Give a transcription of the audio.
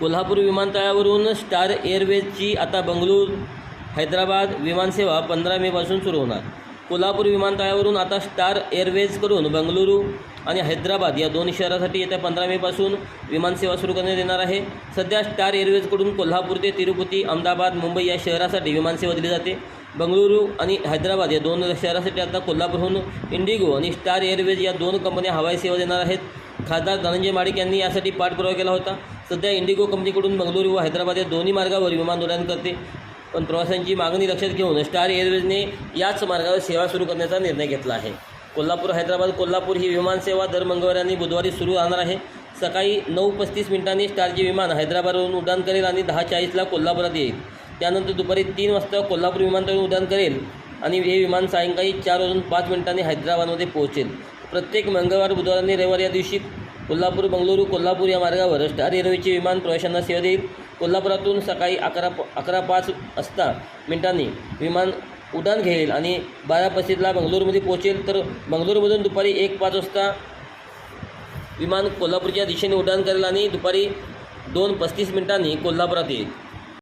कोल्हापूर विमानतळावरून स्टार एअरवेजची आता बंगळूर हैदराबाद विमानसेवा पंधरा मेपासून सुरू होणार. कोल्हापूर विमानतळावरून आता स्टार एअरवेजकडून बंगळुरू आणि हैदराबाद या दोन शहरासाठी येत्या पंधरा मेपासून विमानसेवा सुरू करण्यात येणार आहे. सध्या स्टार एअरवेजकडून कोल्हापूर ते तिरुपती अहमदाबाद मुंबई या शहरासाठी विमानसेवा दिली जाते. बंगळुरू आणि हैदराबाद या दोन शहरासाठी आता कोल्हापूरहून इंडिगो आणि स्टार एअरवेज या दोन कंपन्या हवाई सेवा देणार आहेत. खासदार धनंजय माडिक यांनी यासाठी पाठपुरावा केला होता. सध्या इंडिगो कंपनीकडून बंगळुरू व हैदराबाद या दोन्ही मार्गावर विमान उड्डाण करते. पण प्रवाशांची मागणी लक्षात घेऊन स्टार एअरवेजने याच मार्गावर सेवा सुरू करण्याचा निर्णय घेतला आहे. कोल्हापूर हैदराबाद कोल्हापूर ही विमानसेवा दर मंगळवारी आणि बुधवारी सुरू राहणार आहे. सकाळी नऊ पस्तीस मिनिटांनी स्टारचे विमान हैदराबादवरून उड्डाण करेल आणि दहा चाळीसला कोल्हापुरात येईल. त्यानंतर दुपारी तीन वाजता कोल्हापूर विमानतळावरून उड्डाण करेल. आणि हे विमान सायंकाळी चार वाजून पाच मिनिटांनी हैदराबादमध्ये पोहोचेल. प्रत्येक मंगळवार बुधवार आणि रविवार या दिवशी कोल्हापूर बंगळुरू कोल्हापूर या मार्गावर स्टार एअरवेचे विमान प्रवाशांना सेवा देईल. कोल्हापुरातून सकाळी अकरा अकरा पाच वाजता मिनिटांनी विमान उड्डाण घेईल आणि बारा पस्तीसला बंगलोरमध्ये पोहोचेल. तर बंगलोरमधून दुपारी एक पाच वाजता विमान कोल्हापूरच्या दिशेने उड्डाण करेल आणि दुपारी दोन पस्तीस मिनिटांनी कोल्हापुरात येईल.